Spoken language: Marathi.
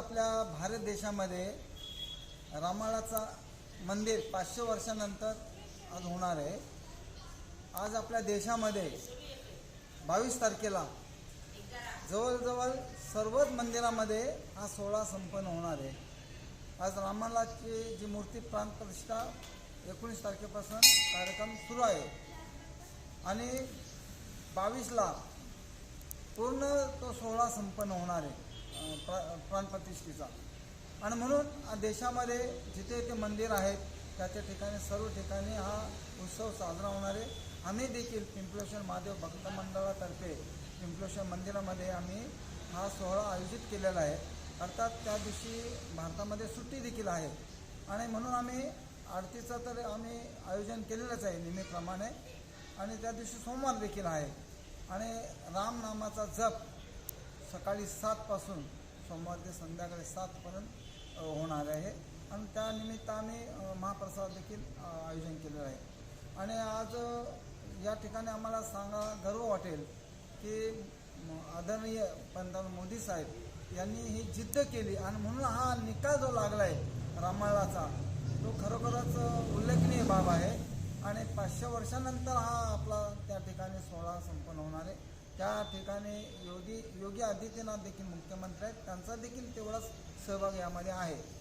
आपल्या भारत देशामध्ये रामाळाचा मंदिर पाचशे वर्षानंतर आज होणार आहे. आज आपल्या देशामध्ये बावीस तारखेला जवळजवळ सर्वच मंदिरामध्ये हा सोहळा संपन्न होणार आहे. आज रामालाची जी मूर्ती प्राणप्रतिष्ठा एकोणीस तारखेपासून कार्यक्रम सुरू आहे. आणि बावीसला पूर्ण तो सोहळा संपन्न होणार आहे. प्रा- प्राणप्रतिष्ठेचा आणि म्हणून देशामध्ये जिथे ते मंदिर आहेत त्या त्या ठिकाणी सर्व ठिकाणी हा उत्सव साजरा होणार आहे. आम्ही देखील पिंपलेश्वर महादेव भक्त मंडळातर्फे पिंपलेश्वर मंदिरामध्ये आम्ही हा सोहळा आयोजित केलेला आहे. अर्थात त्या दिवशी भारतामध्ये सुट्टी देखील आहे. आणि म्हणून आम्ही आरतीचं तर आम्ही आयोजन केलेलंच आहे नेहमीप्रमाणे. आणि त्या दिवशी सोमवार देखील आहे. आणि रामनामाचा जप सकाळी सातपासून सोमवार ते संध्याकाळी सातपर्यंत होणार आहे. आणि त्यानिमित्त आम्ही महाप्रसाद देखील आयोजन केलेलं आहे. आणि आज या ठिकाणी आम्हाला सांगा गर्व वाटेल की आदरणीय पंतप्रधान मोदी साहेब यांनी ही जिद्द केली आणि म्हणून हा निकाल जो लागला आहे रामायणाचा तो खरोखरच उल्लेखनीय बाब आहे. आणि पाचशे वर्षानंतर हा आपला त्या ठिकाणी सोहळा संपन्न होणार आहे. त्या ठिकाणी योगी योगी आदित्यनाथ देखील मुख्यमंत्री आहेत. त्यांचा देखील तेवढाच सहभाग यामध्ये आहे.